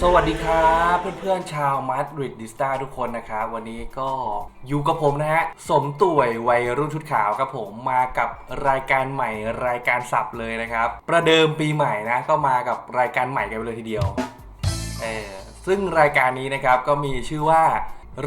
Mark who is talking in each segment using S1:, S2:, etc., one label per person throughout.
S1: สวัสดีครับเพื่อนๆชาวมาดริดดิสตาทุกคนนะครับวันนี้ก็อยู่กับผมนะฮะ สมต่วยวัยรุ่นชุดขาวครับผมมากับรายการใหม่รายการสับเลยนะครับ ประเดิมปีใหม่นะ ก็มากับรายการใหม่กันไปเลยทีเดียวเออซึ่งรายการนี้นะครับก็มีชื่อว่า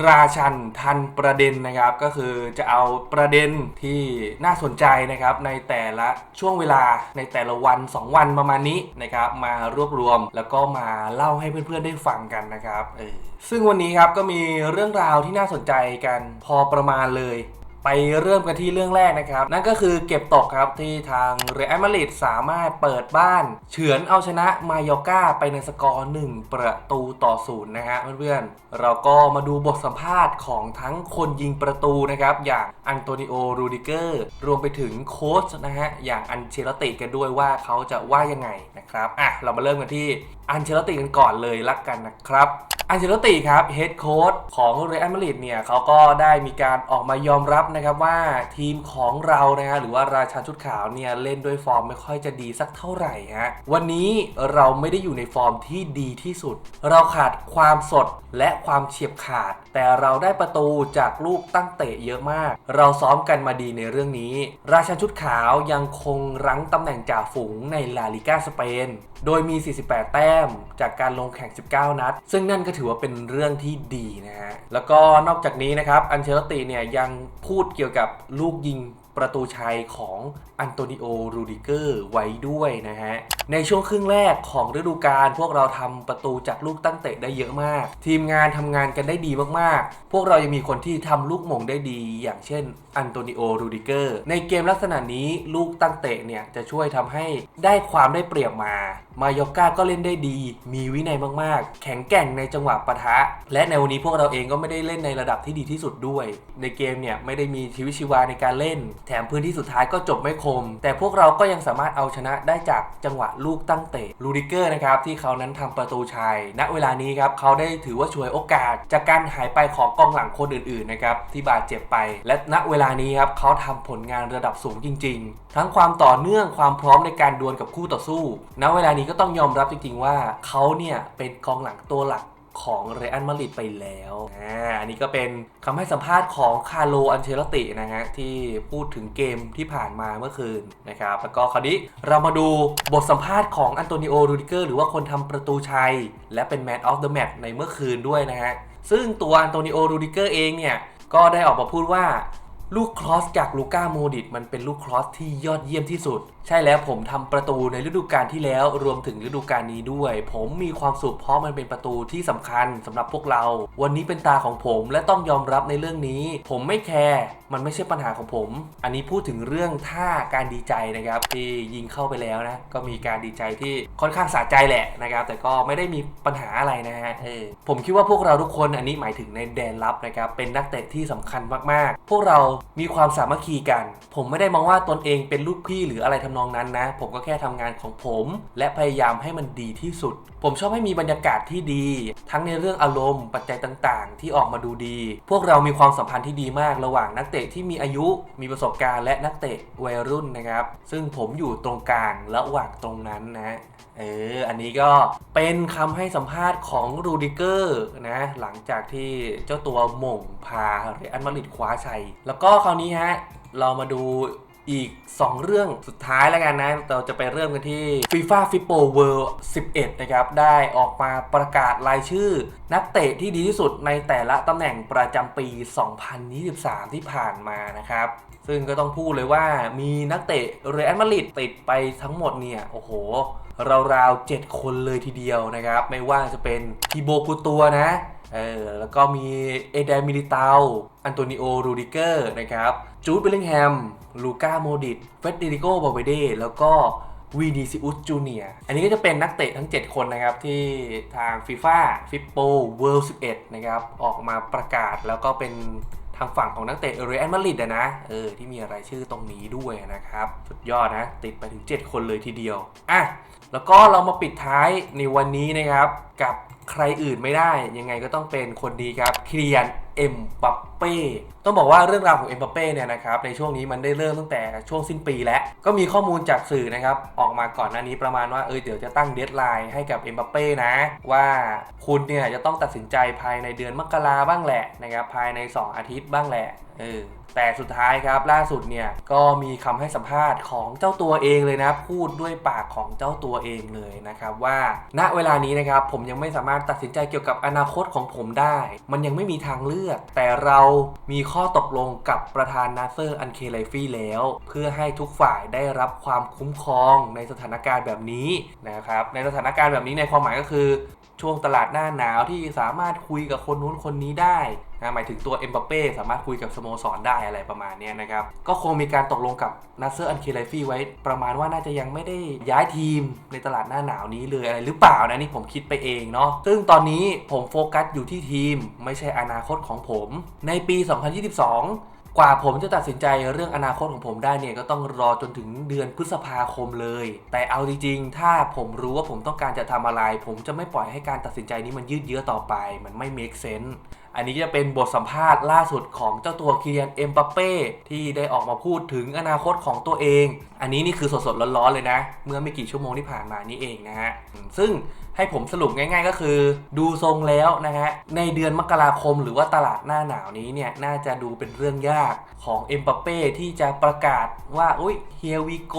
S1: ราชันทันประเด็นนะครับก็คือจะเอาประเด็นที่น่าสนใจนะครับในแต่ละช่วงเวลาในแต่ละวัน 2 วันประมาณนี้นะครับมารวบรวมแล้วก็มาเล่าให้เพื่อนๆได้ฟังกันนะครับเออซึ่งวันนี้ครับก็มีเรื่องราวที่น่าสนใจกันพอประมาณเลย ไปเริ่มกันที่เรื่องแรกนะครับ นั่นก็คือเก็บตกครับที่ทางเรอัลมาดริดสามารถเปิดบ้านเฉือนเอาชนะมายอร์ก้าไปในสกอร์ 1 ประตูต่อศูนย์นะฮะเพื่อนๆ เราก็มาดูบทสัมภาษณ์ของทั้งคนยิงประตูนะครับอย่างอันโตนิโอ รูดิเกอร์ รวมไปถึงโค้ชนะฮะอย่างอันเชลติกันด้วยว่าเขาจะว่ายังไงนะครับอะเรามาเริ่มกันที่อันเชลติกันก่อนเลยละกันนะครับ อันเชลติครับเฮดโค้ชของเรอัลมาดริดเนี่ยเขาก็ได้มีการออกมายอมรับนะครับว่าทีมของเรานะฮะหรือว่าราชาชุดขาวเนี่ยเล่นด้วยฟอร์มไม่ค่อยจะดีสักเท่าไหร่ฮะวันนี้เราไม่ได้อยู่ในฟอร์มที่ดีที่สุด เราขาดความสดและความเฉียบขาด แต่เราได้ประตูจากลูกตั้งเตะเยอะมาก เราซ้อมกันมาดีในเรื่องนี้ ราชาชุดขาวยังคงรั้งตำแหน่งจ่าฝูงในลาลิกาสเปนโดยมี 48 แต้มจากการลงแข่ง 19 นัด ซึ่งนั่นก็ถือว่าเป็นเรื่องที่ดีนะฮะ แล้วก็นอกจากนี้นะครับ อันเชลติเนี่ยยังพูดเกี่ยวกับลูกยิงประตูชัยของอันโตนิโอ รูดิเกอร์ไว้ด้วยนะฮะ ในช่วงครึ่งแรกของฤดูกาลพวกเราทำประตูจากลูกตั้งเตะได้เยอะมาก ทีมงานทำงานกันได้ดีมากๆ พวกเรายังมีคนที่ทำลูกมงได้ดี อย่างเช่นอันโตนิโอ รูดิเกอร์ในเกมลักษณะนี้ลูกตั้งเตะเนี่ยจะช่วยทำให้ได้ความได้เปรียบมามายอร์ก้าก็เล่นได้ดี มีวินัยมากๆ แข็งแกร่งในจังหวะปะทะ และในวันนี้พวกเราเองก็ไม่ได้เล่นในระดับที่ดีที่สุดด้วย ในเกมเนี่ยไม่ได้มีชีวิตชีวาในการเล่น แถมพื้นที่สุดท้ายก็จบไม่คม แต่พวกเราก็ยังสามารถเอาชนะได้จากจังหวะลูกตั้งเตะลูดิเกอร์นะครับที่เขานั้นทำประตูชัย ณ เวลานี้ครับเขาได้ถือว่าช่วยโอกาส จากการหายไปของกองหลังคนอื่นๆนะครับที่บาดเจ็บไป และณเวลานี้ครับเขาทำผลงานระดับสูงจริง ๆ ทั้งความต่อเนื่องความพร้อมในการดวลกับคู่ต่อสู้ณเวลานี้ก็ต้องยอมรับจริง ๆ ว่าเขาเนี่ยเป็นกองหลังตัวหลักของเรอัลมาดริดไปแล้วอ่าอันนี้ก็เป็นคำให้สัมภาษณ์ของคาร์โล อันเชลตินะฮะที่พูดถึงเกมที่ผ่านมาเมื่อคืนนะครับแล้วก็คราวนี้เรามาดูบทสัมภาษณ์ของอันโตนิโอ รูดิเกอร์หรือว่าคนทำประตูชัย และเป็นแมนออฟเดอะแมตในเมื่อคืนด้วยนะฮะซึ่งตัวอันโตนิโอ รูดิเกอร์เองเนี่ยก็ได้ออกมาพูดว่า ลูกครอสจากลูก้าโมดิตมันเป็นลูกครอสที่ยอดเยี่ยมที่สุด ใช่แล้วผมทำประตูในฤดูกาลที่แล้วรวมถึงฤดูกาลนี้ด้วย ผมมีความสุขเพราะมันเป็นประตูที่สำคัญสำหรับพวกเรา วันนี้เป็นตาของผมและต้องยอมรับในเรื่องนี้ ผมไม่แคร์มันไม่ใช่ปัญหาของผม อันนี้พูดถึงเรื่องท่าการดีใจนะครับที่ยิงเข้าไปแล้วนะก็มีการดีใจที่ค่อนข้างสะใจแหละนะครับแต่ก็ไม่ได้มีปัญหาอะไรนะฮะเออผมคิดว่าพวกเราทุกคนอันนี้หมายถึงในแดนลับนะครับเป็นนักเตะที่สำคัญมากๆ พวกเรามีความสามัคคีกัน ผมไม่ได้มองว่าตนเองเป็นลูกพี่หรืออะไรทำำนองนั้นนะ ผมก็แค่ทำงานของผม และพยายามให้มันดีที่สุด ผมชอบให้มีบรรยากาศที่ดี ทั้งในเรื่องอารมณ์ ปัจจัยต่างๆ ที่ออกมาดูดี พวกเรามีความสัมพันธ์ที่ดีมากระหว่างนักเตะที่มีอายุ มีประสบการณ์และนักเตะวัยรุ่นนะครับ ซึ่งผมอยู่ตรงกลางระหว่างตรงนั้นนะเออ อันนี้ก็เป็นคำให้สัมภาษณ์ของรูดิเกอร์นะ หลังจากที่เจ้าตัวหม่งพาเรอัลมาดริดคว้าชัย แล้วก็คราวนี้ฮะ เรามาดู อีก 2 เรื่องสุดท้ายแล้วกันนะ เราจะไปเริ่มกันที่ FIFA f i p o World 11 นะครับ ได้ออกมาประกาศรายชื่อ นักเตะที่ดีที่สุดในแต่ละตำแหน่งประจำปี 2023 ที่ผ่านมานะครับ ซึ่งก็ต้องพูดเลยว่ามีนักเตะเรอัลมาดริดติดไปทั้งหมดเนี่ย โอ้โหราวๆ 7 คนเลยทีเดียวนะครับ ไม่ว่าจะเป็นทีโบกูตัวนะ เออแล้วก็มีเอเดมิลิตาอันโตนิโอ รูดิเกอร์นะครับ จูดเบลลิงแฮม ลูก้าโมดิตเฟดเดริโกบาเวเดแล้วก็วีนีซิอุสจูเนียอันนี้ก็จะเป็นนักเตะทั้ง 7 คนนะครับ ที่ทางฟีฟ่าฟิปโปเวิลด์11 นะครับ ออกมาประกาศแล้วก็เป็นางฝั่งของนักเตะเรอัลมาดริดนะเออที่มีรายชื่อตรงนี้ด้วยนะครับ สุดยอดนะ ติดไปถึง 7 คนเลยทีเดียวอะแล้วก็เรามาปิดท้ายในวันนี้นะครับ กับใครอื่นไม่ได้ ยังไงก็ต้องเป็นคนดีครับเคียน เอ็มบัปเป้ต้องบอกว่าเรื่องราวของเอ็มบัปเป้เนี่ยนะครับในช่วงนี้มันได้เริ่มตั้งแต่ช่วงสิ้นปีแล้ว ก็มีข้อมูลจากสื่อนะครับออกมาก่อนหน้านี้ประมาณว่าเออเดี๋ยวจะตั้งเดทไลน์ให้กับเอ็มบัปเป้นะ ว่าคุณเนี่ยจะต้องตัดสินใจภายในเดือนมกราบ้างแหละนะครับภายใน 2 อาทิตย์บ้างแหละเออ แต่สุดท้ายครับล่าสุดเนี่ยก็มีคำให้สัมภาษณ์ของเจ้าตัวเองเลยนะ พูดด้วยปากของเจ้าตัวเองเลยนะครับว่า ณเวลานี้นะครับผมยังไม่สามารถตัดสินใจเกี่ยวกับอนาคตของผมได้ มันยังไม่มีทางเลือก แต่เรามีข้อตกลงกับประธานนาเซอร์อันเคไลฟี่แล้ว เพื่อให้ทุกฝ่ายได้รับความคุ้มครองในสถานการณ์แบบนี้นะครับในสถานการณ์แบบนี้ในความหมายก็คือ ช่วงตลาดหน้าหนาวที่สามารถคุยกับคนนู้นคนนี้ได้นะหมายถึงตัวเอ็มบัปเป้สามารถคุยกับสโมสรได้อะไรประมาณนี้นะครับ ก็คงมีการตกลงกับนัสเซอร์อันเคไลฟี่ไว้ ประมาณว่าน่าจะยังไม่ได้ย้ายทีมในตลาดหน้าหนาวนี้เลยอะไรหรือเปล่านะนี่ผมคิดไปเองเนาะซึ่งตอนนี้ผมโฟกัสอยู่ที่ทีม ไม่ใช่อนาคตของผม ในปี 2022 กว่าผมจะตัดสินใจเรื่องอนาคตของผมได้เนี่ยก็ต้องรอจนถึงเดือนพฤษภาคมเลย แต่เอาจริงๆ ถ้าผมรู้ว่าผมต้องการจะทำอะไร ผมจะไม่ปล่อยให้การตัดสินใจนี้มันยืดเยื้อต่อไป มันไม่ make sense อันนี้จะเป็นบทสัมภาษณ์ล่าสุดของเจ้าตัวเคียนเอ็มบัปเป้ที่ได้ออกมาพูดถึงอนาคตของตัวเอง อันนี้นี่คือสดๆร้อนๆเลยนะ เมื่อไม่กี่ชั่วโมงที่ผ่านมานี้เองนะฮะซึ่ง ให้ผมสรุปง่าย ๆ ก็คือ ดูทรงแล้วนะฮะ ในเดือนมกราคมหรือว่าตลาดหน้าหนาวนี้เนี่ย น่าจะดูเป็นเรื่องยากของเอ็มบัปเป้ที่จะประกาศว่า อุ้ยเฮียวิโก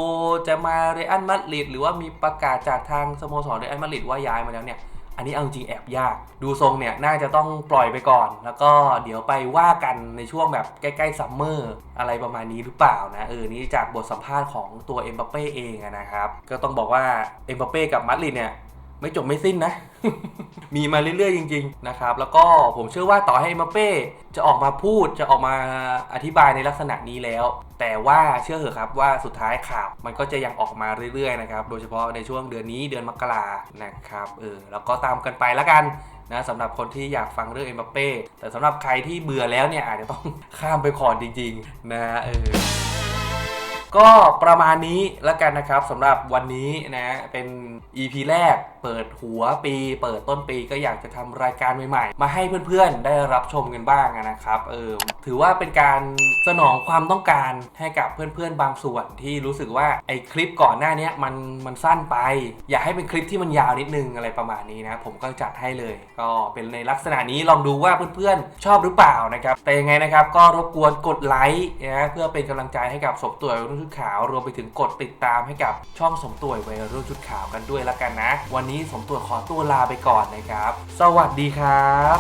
S1: จะมาเรอัลมาดริดหรือว่ามีประกาศจากทางสโมสรเรอัลมาดริดว่าย้ายมาแล้วเนี่ยอันนี้เอาจริงแอบยาก ดูทรงเนี่ยน่าจะต้องปล่อยไปก่อน แล้วก็เดี๋ยวไปว่ากันในช่วงแบบใกล้ๆซัมเมอร์อะไรประมาณนี้หรือเปล่านะ เออ นี่จากบทสัมภาษณ์ของตัวเอ็มบัปเป้เองนะครับ ก็ต้องบอกว่าเอ็มบัปเป้กับมาดริดเนี่ย ไม่จบไม่สิ้นนะ มีมาเรื่อยๆจริง ๆ นะครับ แล้วก็ผมเชื่อว่าต่อให้เอมบัปเป้จะออกมาพูดจะออกมาอธิบายในลักษณะนี้แล้ว แต่ว่าเชื่อเถอะครับว่าสุดท้ายข่าวมันก็จะยังออกมาเรื่อยๆนะครับ โดยเฉพาะในช่วงเดือนนี้เดือนมกรานะครับเออแล้วก็ตามกันไปแล้วกันนะสำหรับคนที่อยากฟังเรื่องเอ็มบัปเป้แต่สำหรับใครที่เบื่อแล้วเนี่ยอาจจะต้องข้ามไปก่อนจริง ๆ นะเออ ก็ประมาณนี้แล้วกันนะครับสำหรับวันนี้นะเป็น EP แรกเปิดหัวปี เปิดต้นปีก็อยากจะทำรายการใหม่ๆ มาให้เพื่อนๆ ได้รับชมกันบ้างนะครับเออถือว่าเป็นการสนองความต้องการให้กับเพื่อนๆ บางส่วนที่รู้สึกว่าไอ้คลิปก่อนหน้านี้มันมันสั้นไป อยากให้เป็นคลิปที่มันยาวนิดนึงอะไรประมาณนี้นะผมก็จัดให้เลย ก็เป็นในลักษณะนี้ลองดูว่าเพื่อนๆ ชอบหรือเปล่านะครับแต่ยังไงนะครับก็รบกวนกดไลค์นะเพื่อเป็นกำลังใจให้กับสมตัวรุ่นดขาว รวมไปถึงกดติดตามให้กับช่องสมตัววัยรุ่นชุดขาวกันด้วยละกันนะ วันนี้สมตัวขอตัวลาไปก่อนนะครับ สวัสดีครับ